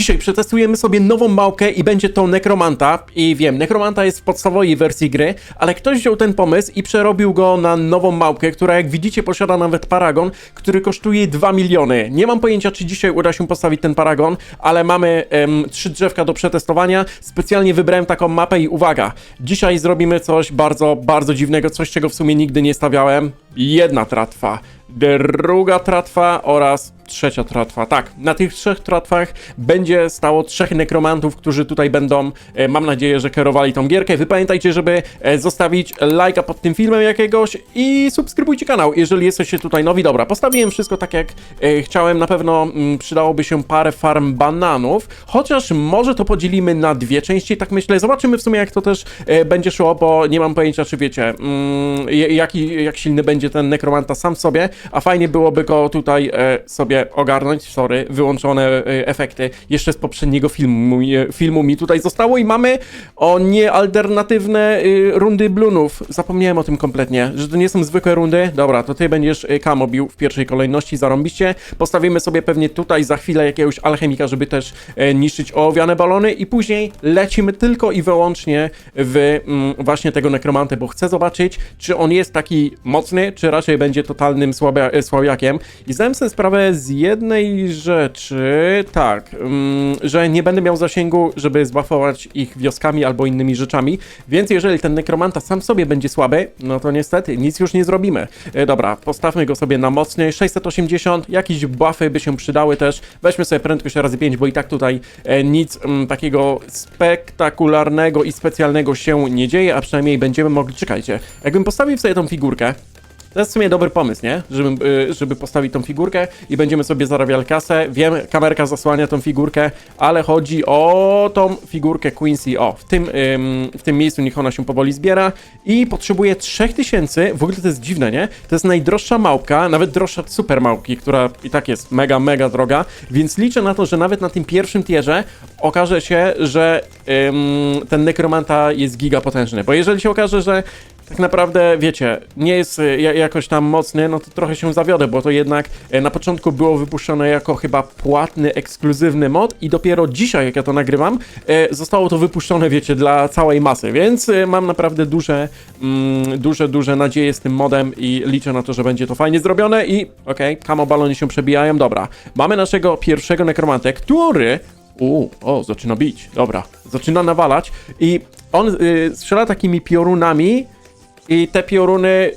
Dzisiaj przetestujemy sobie nową małpkę i będzie to Nekromanta. I wiem, Nekromanta jest w podstawowej wersji gry, ale ktoś wziął ten pomysł i przerobił go na nową małpkę, która jak widzicie posiada nawet paragon, który kosztuje 2 miliony. Nie mam pojęcia, czy dzisiaj uda się postawić ten paragon, ale mamy em, trzy drzewka do przetestowania. Specjalnie wybrałem taką mapę i uwaga, dzisiaj zrobimy coś bardzo, bardzo dziwnego, coś czego w sumie nigdy nie stawiałem. Jedna tratwa, druga tratwa oraz trzecia tratwa. Tak, na tych trzech tratwach będzie stało trzech nekromantów, którzy tutaj będą, e, mam nadzieję, że kierowali tą gierkę. Wy pamiętajcie, żeby e, zostawić lajka pod tym filmem jakiegoś i subskrybujcie kanał, jeżeli jesteście tutaj nowi. Dobra, postawiłem wszystko tak jak e, chciałem. Na pewno mm, przydałoby się parę farm bananów, chociaż może to podzielimy na dwie części, tak myślę. Zobaczymy w sumie, jak to też będzie szło, bo nie mam pojęcia, czy wiecie, mm, jaki, jak silny będzie ten nekromanta sam w sobie, a fajnie byłoby go tutaj e, ogarnąć, sorry, wyłączone e, efekty jeszcze z poprzedniego filmu, e, filmu mi tutaj zostało i mamy o nie alternatywne e, rundy blunów. Zapomniałem o tym kompletnie, że to nie są zwykłe rundy. Dobra, to ty będziesz e, Kamo bił w pierwszej kolejności, zarąbiście. Postawimy sobie pewnie tutaj za chwilę jakiegoś alchemika, żeby też niszczyć ołowiane balony i później lecimy tylko i wyłącznie w mm, właśnie tego nekromantę, bo chcę zobaczyć, czy on jest taki mocny, czy raczej będzie totalnym słabia, słabiakiem. I zdałem sobie sprawę z jednej rzeczy, tak, mm, że nie będę miał zasięgu, żeby zbafować ich wioskami albo innymi rzeczami, więc jeżeli ten nekromanta sam sobie będzie słaby, no to niestety nic już nie zrobimy. E, dobra, postawmy go sobie na mocny, 680, jakieś buffy by się przydały też, weźmy sobie prędkość razy 5, bo i tak tutaj e, nic mm, takiego spektakularnego i specjalnego się nie dzieje, a przynajmniej będziemy mogli, czekajcie, jakbym postawił sobie tą figurkę, to jest w sumie dobry pomysł, nie? Żeby, y, żeby postawić tą figurkę i będziemy sobie zarabiali kasę. Wiem, kamerka zasłania tą figurkę, ale chodzi o tą figurkę Quincy. O, w tym, ym, w tym miejscu niech ona się powoli zbiera i potrzebuje 3000. W ogóle to jest dziwne, nie? To jest najdroższa małpka, nawet droższa od super małpki, która i tak jest mega, mega droga, więc liczę na to, że nawet na tym pierwszym tierze okaże się, że ym, ten nekromanta jest gigapotężny, bo jeżeli się okaże, że tak naprawdę, wiecie, nie jest e, ja- jakoś tam mocny, no to trochę się zawiodę, bo to jednak e, na początku było wypuszczone jako chyba płatny, ekskluzywny mod i dopiero dzisiaj, jak ja to nagrywam, e, zostało to wypuszczone, wiecie, dla całej masy, więc mam naprawdę duże, mm, duże, duże nadzieje z tym modem i liczę na to, że będzie to fajnie zrobione i okej, okay, kamo balony się przebijają, dobra. Mamy naszego pierwszego nekromantę, który u, o, zaczyna bić. Dobra, zaczyna nawalać i on strzela takimi piorunami i te pioruny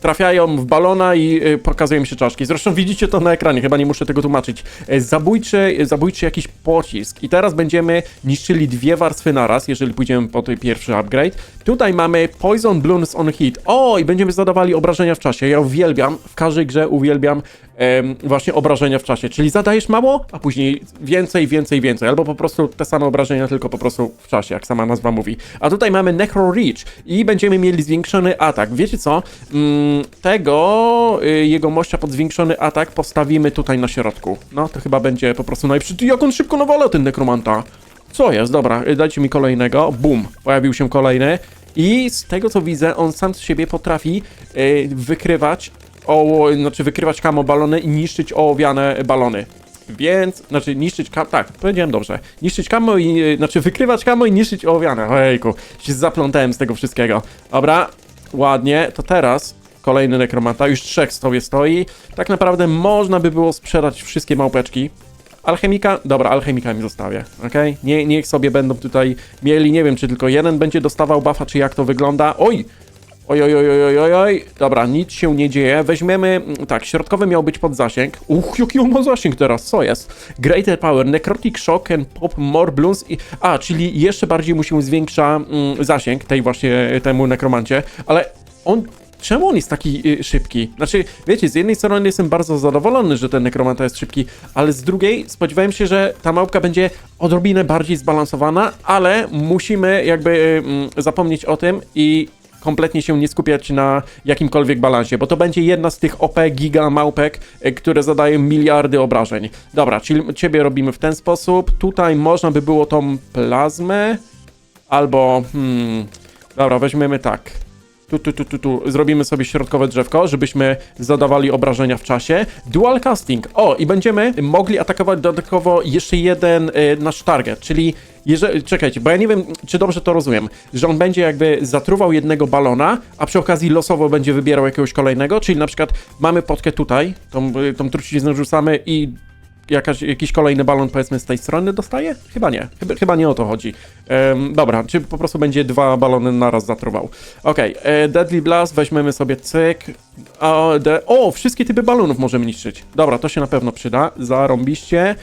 trafiają w balona i y, pokazują się czaszki. Zresztą widzicie to na ekranie, chyba nie muszę tego tłumaczyć. E, Zabójczy, zabójczy jakiś pocisk i teraz będziemy niszczyli dwie warstwy naraz, jeżeli pójdziemy po ten pierwszy upgrade. Tutaj mamy Poison Balloons on Hit. O, i będziemy zadawali obrażenia w czasie. Ja uwielbiam, w każdej grze uwielbiam właśnie obrażenia w czasie, czyli zadajesz mało, a później więcej, więcej, więcej, albo po prostu te same obrażenia, tylko po prostu w czasie, jak sama nazwa mówi. A tutaj mamy Necro Reach i będziemy mieli zwiększony atak. Wiecie co? Mm, tego, y, jego mościa pod zwiększony atak postawimy tutaj na środku. No, to chyba będzie po prostu. Ty, Jak on szybko nawala, ten nekromanta. Co jest? Dobra, y, dajcie mi kolejnego. Bum, pojawił się kolejny. I z tego co widzę, on sam z siebie potrafi y, wykrywać oło, znaczy wykrywać kamo balony i niszczyć ołowiane balony. Więc, znaczy niszczyć kamo, tak, powiedziałem dobrze. Niszczyć kamo i, y, znaczy wykrywać kamo i niszczyć ołowiane. Ojejku, się zaplątałem z tego wszystkiego. Dobra, ładnie, to teraz kolejny nekromanta, już trzech sobie stoi. Tak naprawdę można by było sprzedać wszystkie małpeczki. Alchemika, dobra, alchemika mi zostawię, okej? Nie, niech sobie będą tutaj mieli, nie wiem, czy tylko jeden będzie dostawał buffa, czy jak to wygląda. Oj! Oj, oj, oj, oj, oj, oj, dobra, nic się nie dzieje. Weźmiemy, mm, tak, środkowy miał być pod zasięg. Uch, jaki on ma zasięg teraz, co jest? Greater Power, Necrotic Shock and Pop More Bloons i... A, czyli jeszcze bardziej mu się zwiększa mm, zasięg tej właśnie, temu nekromancie, ale on Czemu on jest taki y, szybki? Znaczy, wiecie, z jednej strony jestem bardzo zadowolony, że ten nekromanta jest szybki, ale z drugiej spodziewałem się, że ta małpka będzie odrobinę bardziej zbalansowana, ale musimy jakby y, mm, zapomnieć o tym i kompletnie się nie skupiać na jakimkolwiek balansie, bo to będzie jedna z tych OP giga małpek, y, które zadają miliardy obrażeń. Dobra, czyli ciebie robimy w ten sposób. Tutaj można by było tą plazmę albo hmm, dobra, weźmiemy tak. Tu, tu, tu, tu, tu. Zrobimy sobie środkowe drzewko, żebyśmy zadawali obrażenia w czasie. Dual casting. O, i będziemy mogli atakować dodatkowo jeszcze jeden y, nasz target, czyli jeżeli, czekajcie, bo ja nie wiem, czy dobrze to rozumiem, że on będzie jakby zatruwał jednego balona, a przy okazji losowo będzie wybierał jakiegoś kolejnego, czyli na przykład mamy potkę tutaj, tą, y, tą truciznę rzucamy i jakaś, jakiś kolejny balon powiedzmy z tej strony dostaje? Chyba nie. Chyba, chyba nie o to chodzi. Em, dobra, czy po prostu będzie dwa balony naraz zatruwał. Okej, e, Deadly Blast weźmiemy sobie cyk. O, de, o, wszystkie typy balonów możemy niszczyć. Dobra, to się na pewno przyda. Zarąbiście.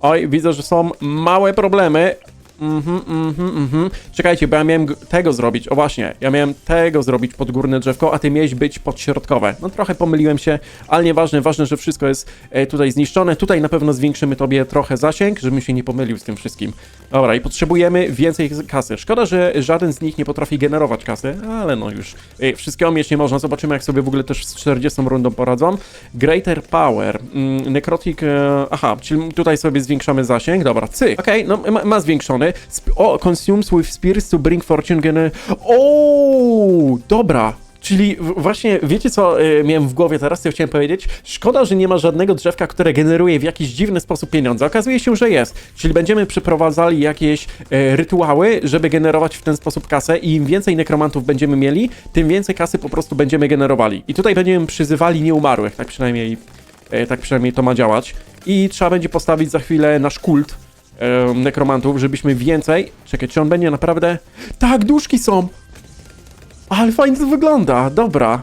Oj, widzę, że są małe problemy. Mhm, mhm, mhm. Czekajcie, bo ja miałem tego zrobić. O właśnie, ja miałem tego zrobić pod górne drzewko, a ty miałeś być podśrodkowe. No trochę pomyliłem się, ale nieważne, ważne, że wszystko jest e, tutaj zniszczone. Tutaj na pewno zwiększymy tobie trochę zasięg, żebym się nie pomylił z tym wszystkim. Dobra, i potrzebujemy więcej kasy. Szkoda, że żaden z nich nie potrafi generować kasy, ale no już e, wszystkiego mieć nie można. Zobaczymy, jak sobie w ogóle też z 40 rundą poradzą. Greater Power, mm, Necrotic, e, aha, czyli tutaj sobie zwiększamy zasięg. Dobra, cyk. Okej, no ma, ma zwiększony. Sp o, consumes with spears to bring fortune gener... O, dobra. Czyli właśnie, wiecie co y, miałem w głowie teraz, co chciałem powiedzieć? Szkoda, że nie ma żadnego drzewka, które generuje w jakiś dziwny sposób pieniądze. Okazuje się, że jest. Czyli będziemy przeprowadzali jakieś e, rytuały, żeby generować w ten sposób kasę i im więcej nekromantów będziemy mieli, tym więcej kasy po prostu będziemy generowali. I tutaj będziemy przyzywali nieumarłych, tak przynajmniej, e, tak przynajmniej to ma działać. I trzeba będzie postawić za chwilę nasz kult e, nekromantów, żebyśmy więcej... Czekaj, czy on będzie naprawdę... Tak, duszki są! Ale fajnie to wygląda, dobra.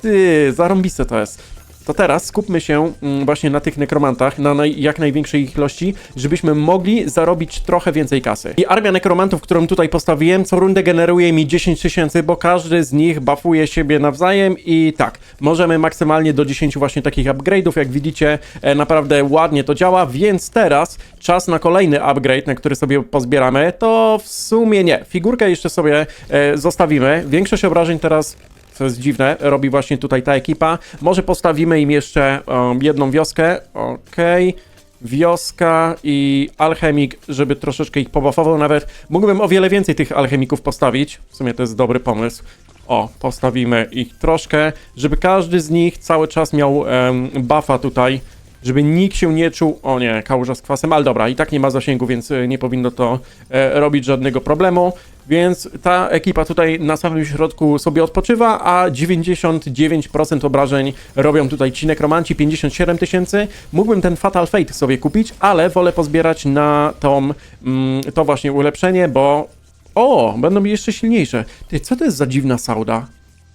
Ty, zarąbiste to jest. To teraz skupmy się mm, właśnie na tych nekromantach, na naj, jak największej ich ilości, żebyśmy mogli zarobić trochę więcej kasy. I armia nekromantów, którą tutaj postawiłem, co rundę generuje mi 10 tysięcy, bo każdy z nich buffuje siebie nawzajem i tak, możemy maksymalnie do 10 właśnie takich upgrade'ów, jak widzicie, e, naprawdę ładnie to działa, więc teraz czas na kolejny upgrade, na który sobie pozbieramy, to w sumie nie. Figurkę jeszcze sobie e, zostawimy. Większość obrażeń teraz co jest dziwne, robi właśnie tutaj ta ekipa. Może postawimy im jeszcze um, jedną wioskę. Okej. Wioska i alchemik, żeby troszeczkę ich pobuffował. Nawet mógłbym o wiele więcej tych alchemików postawić. W sumie to jest dobry pomysł. O, postawimy ich troszkę, żeby każdy z nich cały czas miał um, buffa tutaj, żeby nikt się nie czuł. O nie, kałuża z kwasem, ale dobra, i tak nie ma zasięgu, więc e, nie powinno to e, robić żadnego problemu. Więc ta ekipa tutaj na samym środku sobie odpoczywa, a 99% obrażeń robią tutaj ci nekromanci, 57 tysięcy. Mógłbym ten Fatal Fate sobie kupić, ale wolę pozbierać na tą, mm, to właśnie ulepszenie, bo o, będą jeszcze silniejsze. Ty, co to jest za dziwna sauda?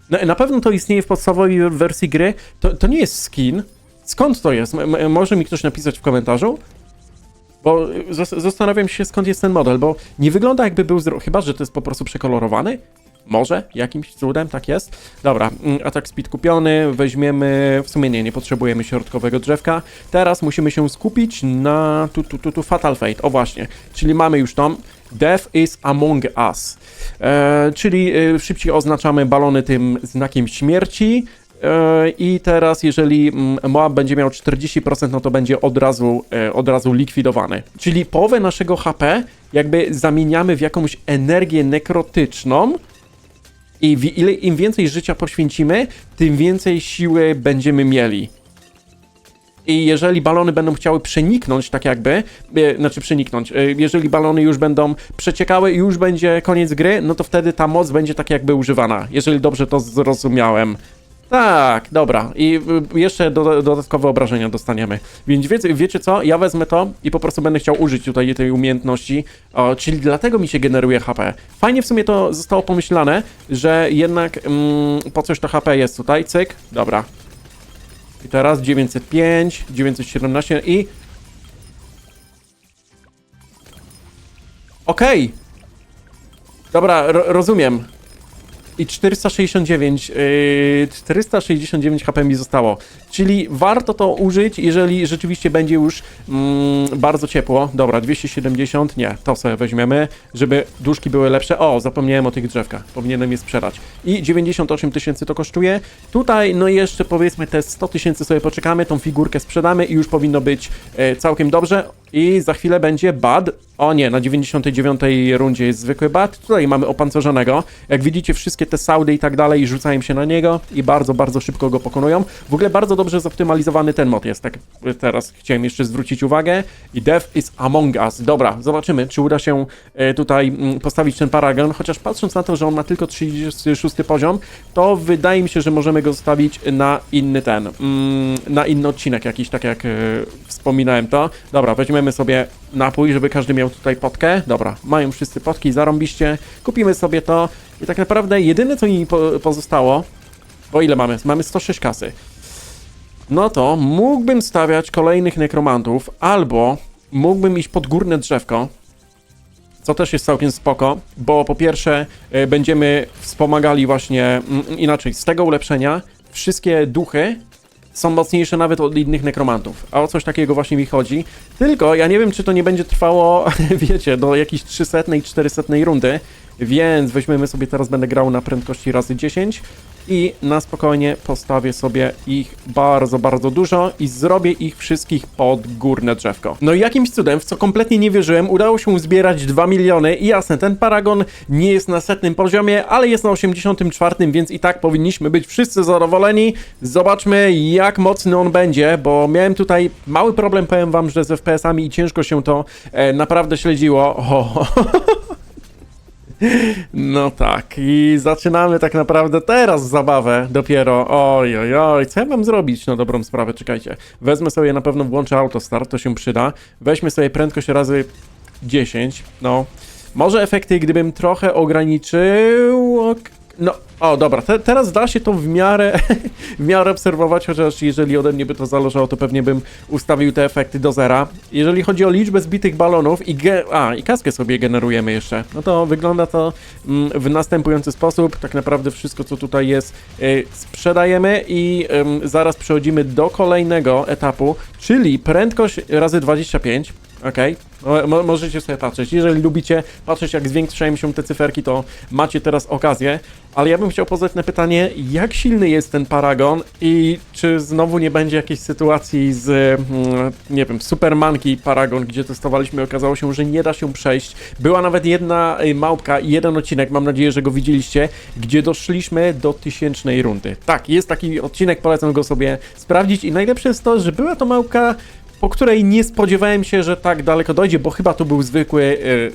Na, na pewno to istnieje w podstawowej wersji gry. To, to nie jest skin. Skąd to jest? Może mi ktoś napisać w komentarzu? Bo y, zas- zastanawiam się, skąd jest ten model, bo nie wygląda jakby był. Chyba, że to jest po prostu przekolorowany? Może? Jakimś cudem tak jest? Dobra, mm, atak speed kupiony, weźmiemy... W sumie nie, nie potrzebujemy środkowego drzewka. Teraz musimy się skupić na... Tu, tu, tu, tu, Fatal Fate, o właśnie. Czyli mamy już tą... Death is among us. E, czyli e, szybciej oznaczamy balony tym znakiem śmierci. E, I teraz, jeżeli mm, Moab będzie miał 40%, no to będzie od razu, e, od razu likwidowany. Czyli połowę naszego HP jakby zamieniamy w jakąś energię nekrotyczną. I w ile, im więcej życia poświęcimy, tym więcej siły będziemy mieli. I jeżeli balony będą chciały przeniknąć, tak jakby, e, znaczy przeniknąć, e, jeżeli balony już będą przeciekały i już będzie koniec gry, no to wtedy ta moc będzie tak jakby używana, jeżeli dobrze to zrozumiałem. Tak, dobra. I y, jeszcze do, dodatkowe obrażenia dostaniemy. Więc wiecie, wiecie co? Ja wezmę to i po prostu będę chciał użyć tutaj tej umiejętności. O, czyli dlatego mi się generuje HP. Fajnie w sumie to zostało pomyślane, że jednak mm, po coś to HP jest tutaj. Cyk. Dobra. I teraz 905, 917 i... Okej. Dobra, ro rozumiem. I 469, yy, 469 HP mi zostało. Czyli warto to użyć, jeżeli rzeczywiście będzie już mm, bardzo ciepło. Dobra, 270, nie, to sobie weźmiemy, żeby duszki były lepsze. O, zapomniałem o tych drzewkach, powinienem je sprzedać. I 98 tysięcy to kosztuje. Tutaj, no jeszcze powiedzmy te 100 tysięcy sobie poczekamy, tą figurkę sprzedamy i już powinno być e, całkiem dobrze. I za chwilę będzie bad. O nie, na 99 rundzie jest zwykły bad. Tutaj mamy opancerzonego. Jak widzicie, wszystkie te saudy i tak dalej rzucają się na niego i bardzo, bardzo szybko go pokonują. W ogóle bardzo dobrze zoptymalizowany ten mod jest, tak teraz chciałem jeszcze zwrócić uwagę. I Death is Among Us. Dobra, zobaczymy, czy uda się e, tutaj mm, postawić ten paragon, chociaż patrząc na to, że on ma tylko 36 poziom, to wydaje mi się, że możemy go zostawić na inny ten, mm, na inny odcinek jakiś, tak jak e, wspominałem to. Dobra, weźmiemy sobie napój, żeby każdy miał tutaj potkę. Dobra, mają wszyscy potki, zarąbiście. Kupimy sobie to i tak naprawdę jedyne, co mi po, pozostało, bo ile mamy? Mamy 106 kasy. No to mógłbym stawiać kolejnych nekromantów, albo mógłbym iść pod górne drzewko, co też jest całkiem spoko, bo po pierwsze e, będziemy wspomagali właśnie, mm, inaczej, z tego ulepszenia wszystkie duchy są mocniejsze nawet od innych nekromantów, a o coś takiego właśnie mi chodzi. Tylko ja nie wiem, czy to nie będzie trwało, wiecie, do jakiejś 300, 400 rundy, więc weźmiemy sobie teraz, będę grał na prędkości razy 10 i na spokojnie postawię sobie ich bardzo, bardzo dużo i zrobię ich wszystkich pod górne drzewko. No i jakimś cudem, w co kompletnie nie wierzyłem, udało się zbierać 2 miliony i jasne, ten paragon nie jest na setnym poziomie, ale jest na 84, więc i tak powinniśmy być wszyscy zadowoleni. Zobaczmy jak mocny on będzie, bo miałem tutaj mały problem, powiem wam, że z FPS-ami i ciężko się to e, naprawdę śledziło. no tak, i zaczynamy tak naprawdę teraz zabawę dopiero. Oj, oj, oj, co ja mam zrobić? No dobrą sprawę, czekajcie. Wezmę sobie na pewno, włączę autostart, to się przyda. Weźmy sobie prędkość razy 10, no. Może efekty, gdybym trochę ograniczył... ok- No, o dobra, te, teraz da się to w miarę, w miarę obserwować, chociaż jeżeli ode mnie by to zależało, to pewnie bym ustawił te efekty do zera. Jeżeli chodzi o liczbę zbitych balonów i ge- a, i kaskę sobie generujemy jeszcze, no to wygląda to mm, w następujący sposób. Tak naprawdę wszystko, co tutaj jest, y, sprzedajemy i ym, zaraz przechodzimy do kolejnego etapu, czyli prędkość razy 25. Okej, Mo- mo- możecie sobie patrzeć. Jeżeli lubicie patrzeć, jak zwiększają się te cyferki, to macie teraz okazję. Ale ja bym chciał poznać na pytanie, jak silny jest ten paragon i czy znowu nie będzie jakiejś sytuacji z, mm, nie wiem, Supermanki Paragon, gdzie testowaliśmy okazało się, że nie da się przejść. Była nawet jedna y, małpka i jeden odcinek, mam nadzieję, że go widzieliście, gdzie doszliśmy do tysięcznej rundy. Tak, jest taki odcinek, polecam go sobie sprawdzić i najlepsze jest to, że była to małpka po której nie spodziewałem się, że tak daleko dojdzie, bo chyba to był zwykły,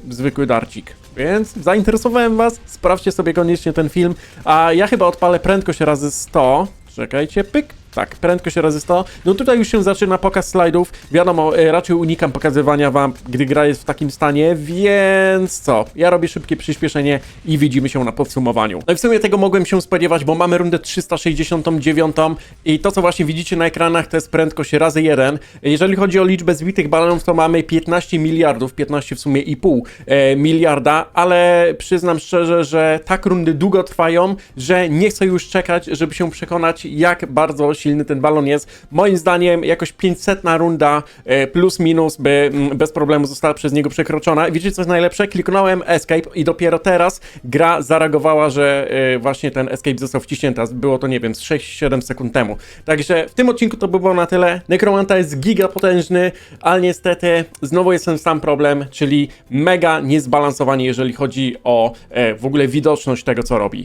yy, zwykły darcik. Więc zainteresowałem was, sprawdźcie sobie koniecznie ten film, a ja chyba odpalę prędkość razy 100. Czekajcie, pyk. Tak, prędkość razy 100. No tutaj już się zaczyna pokaz slajdów. Wiadomo, e, raczej unikam pokazywania wam, gdy gra jest w takim stanie, więc co? Ja robię szybkie przyspieszenie i widzimy się na podsumowaniu. No i w sumie tego mogłem się spodziewać, bo mamy rundę 369 i to, co właśnie widzicie na ekranach, to jest prędkość razy 1. Jeżeli chodzi o liczbę zbitych balonów, to mamy 15 miliardów, 15 w sumie i pół e, miliarda, ale przyznam szczerze, że tak rundy długo trwają, że nie chcę już czekać, żeby się przekonać, jak bardzo silny ten balon jest. Moim zdaniem jakoś 500 runda e, plus minus by mm, bez problemu została przez niego przekroczona. I Wiecie co jest najlepsze? Kliknąłem escape i dopiero teraz gra zareagowała, że e, właśnie ten escape został wciśnięty. Było to, nie wiem, z 6-7 sekund temu. Także w tym odcinku to by było na tyle. Necromanta jest giga potężny, ale niestety znowu jest ten sam problem, czyli mega niezbalansowanie, jeżeli chodzi o e, w ogóle widoczność tego, co robi.